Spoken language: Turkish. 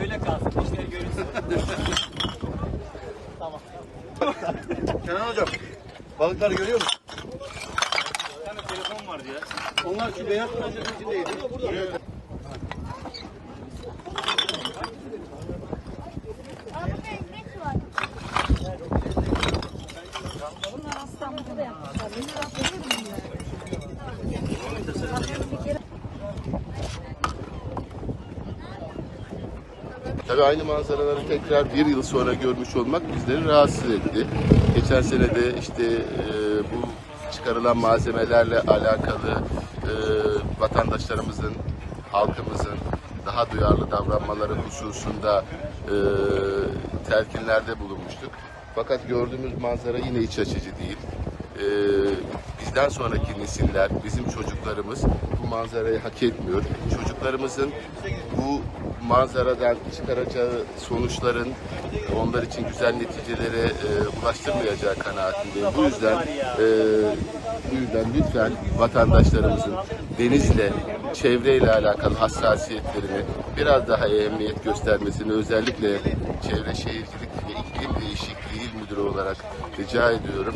Öyle kalsın. İşler görünsün. Kenan hocam balıkları görüyor musun? Bir tane telefon vardı ya. Onlar şu beyaz poşetin içindeydi. Var. Bunlar İstanbul'da yapmışlar. Beni rahatsız ediyor. Tabii aynı manzaraları tekrar bir yıl sonra görmüş olmak bizleri rahatsız etti. Geçen sene de işte e, bu çıkarılan malzemelerle alakalı e, vatandaşlarımızın, halkımızın daha duyarlı davranmaları hususunda e, telkinlerde bulunmuştuk. Fakat gördüğümüz manzara yine iç açıcı değil. E, bizden sonraki nesiller, bizim çocuklarımız manzarayı hak etmiyor. Çocuklarımızın bu manzaradan çıkaracağı sonuçların onlar için güzel neticelere e, ulaştırmayacağı kanaatindeyim. Bu yüzden e, bu yüzden lütfen vatandaşlarımızın denizle, çevreyle alakalı hassasiyetlerini biraz daha ehemmiyet göstermesini özellikle Çevre Şehircilik ve İklim Değişikliği İl Müdürü olarak rica ediyorum.